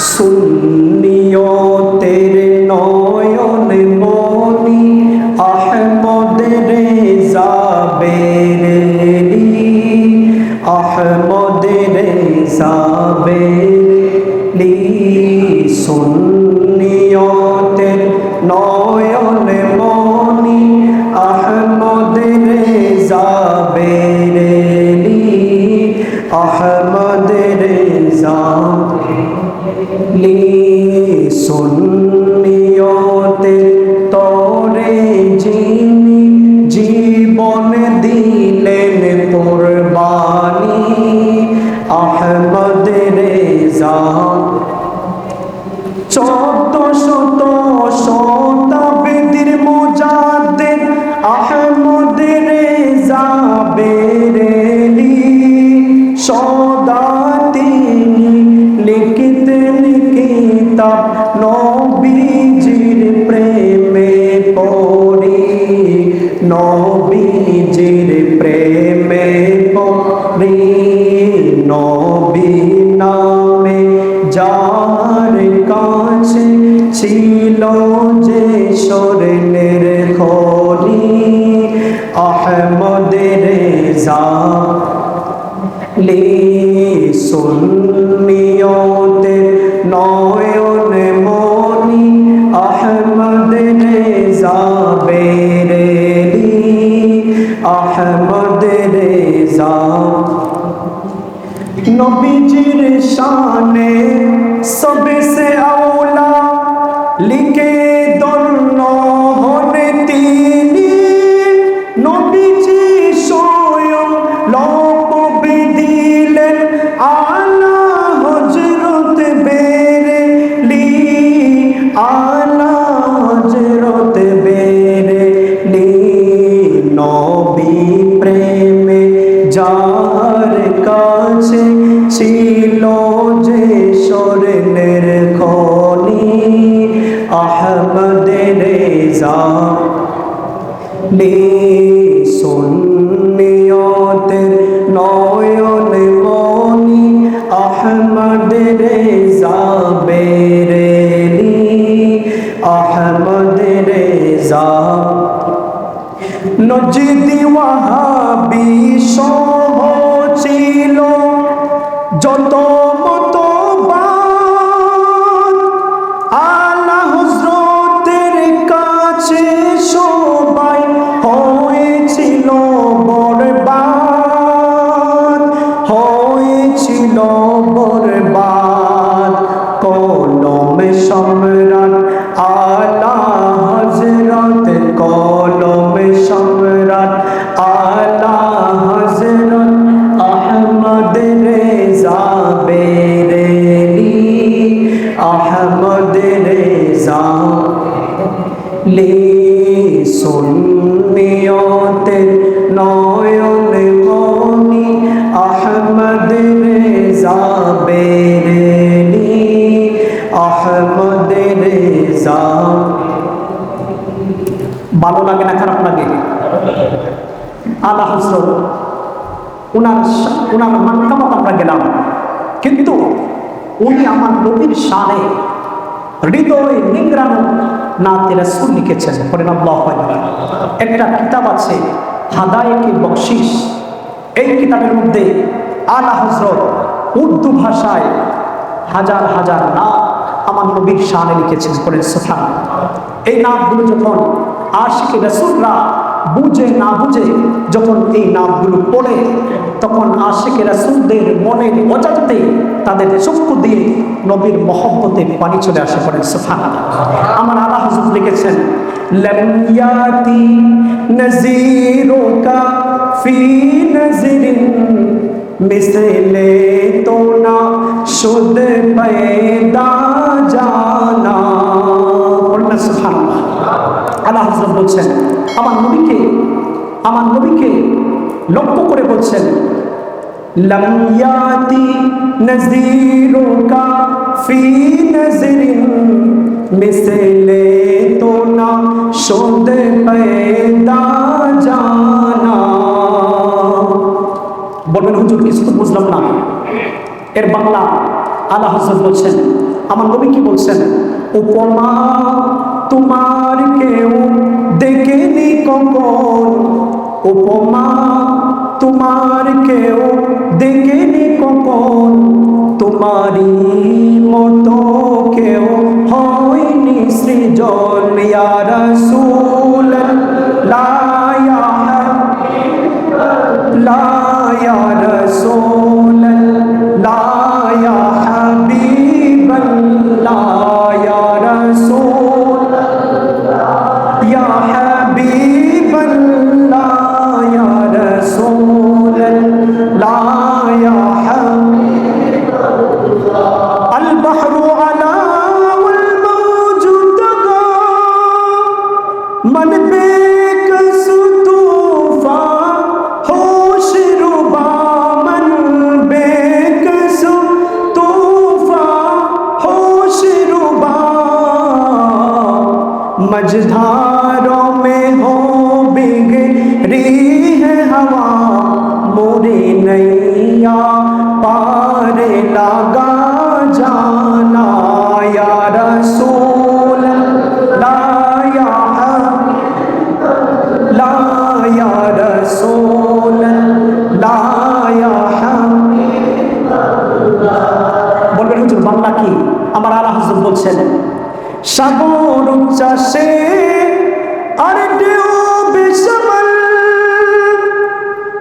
সুন্নিয়তের সুন্নিয়তে তরে যিনি জীবন দিলেন কোরবানি আহমদ রেজা চোদ্দ কিতাব নবীজির প্রেমে পড়ি। নবীজির প্রেমে পড়ি। নবী নামে যার কাছে ছিল যে স্বর্ণের খনি আহমদ রেজা। লি সুন্নিয়তে নবীজির শানে সবসে আওলা লিখে দন্ন হনে তিনি নবীজি স্বয়ং লব দিলেন আলা হজরত বেরেলি আলা আহমদ রেজা লি সুন্নিয়তের নয়ন মনি আহমদ রেজা বেরেলি আহমদ রেজা নজদি ওয়াহাবি সহ ছিল যত লি সুন্নিয়তে নয়ন মনি আহমদ রেজা বেরেলি আহমদ রেজা ভালো লাগে না, খারাপ লাগে? আল্লাহ হজরত ওনার ওনার মানকামত আমরা গেলাম। কিন্তু উনি আমার নবীর শানে হৃদয় নিংরানো না রাসুল লিখেছেন পরে আল্লাহ একটা কিতাব আছে, হাদায়কে বকশিস এই কিতাবের মধ্যে আলা হজরত উর্দু ভাষায় হাজার হাজার নাম আমার নবীর শানে লিখেছেন পরে সোফান এই নামগুলো যখন আশিকে রসুলরা বুঝে না বুঝে যখন এই নামগুলো পড়ে, তখন আশেখের রাসুলদের মনের অজাতে তাদের চক্ষু দিয়ে নবীর মহব্বতে পানি চলে আসে পড়েন সোফান আমার আল্লাহ হাজুর লিখেছেন সুদ পেদা জানা। সুফান আল্লাহ হজরত বলছেন, আমার নবীকে আমার নবীকে লক্ষ্য করে বলছেন বলবেন, হুজুর, কিছু তো বুঝলাম না। এর বাংলা আল্লাহ হজরত বলছেন, আমার নবী কি বলছেন? উপমা তোমার উপমা তোমার কেউ দেখেনি কখন? তোমারই মতো কেউ হয়নি সৃজন। ইয়া मन पे कसू तूफा होश रुबा मन बेकस तूफा होश रुबा। मझधार সাগর উচ্চাসে আর ঢেউ বেসামাল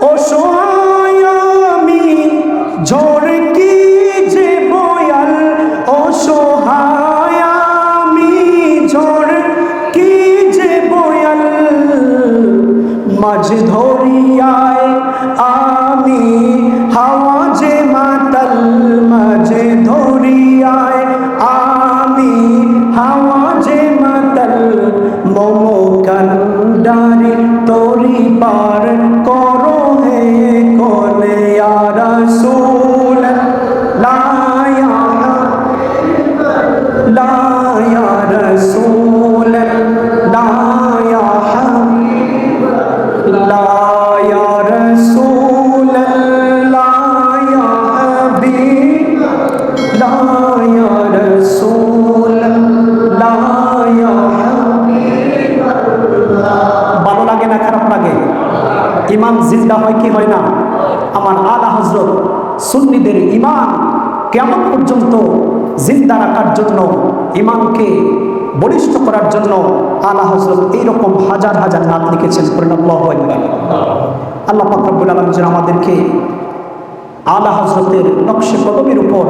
অসহায় আমি ঝড় কি যে বয়াল অসহায় আমি ঝড় কি যে বয়াল মাঝ ধরিয়ায় কান্ডারি তোরি পার ইমান জিন্দা হয় কি হয় না? আমার আলা হজরত সুন্নিদের ইমান কেমন পর্যন্ত জিন্দা রাখার জন্য ইমানকে বলিষ্ঠ করার জন্য আলা হজরত এইরকম হাজার হাজার নাম লিখেছেন। পরিণাম আল্লাহ ফাকরুল আলম যেন আমাদেরকে আলা হজরতের নকশে কদমের উপর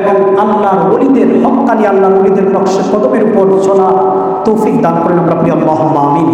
এবং আল্লাহর অলিদের হকানি আল্লাহর অলিদের নকশে কদমের উপর চলা তৌফিক দান করেন আমরা প্রিয় আল্লাহ আমিন।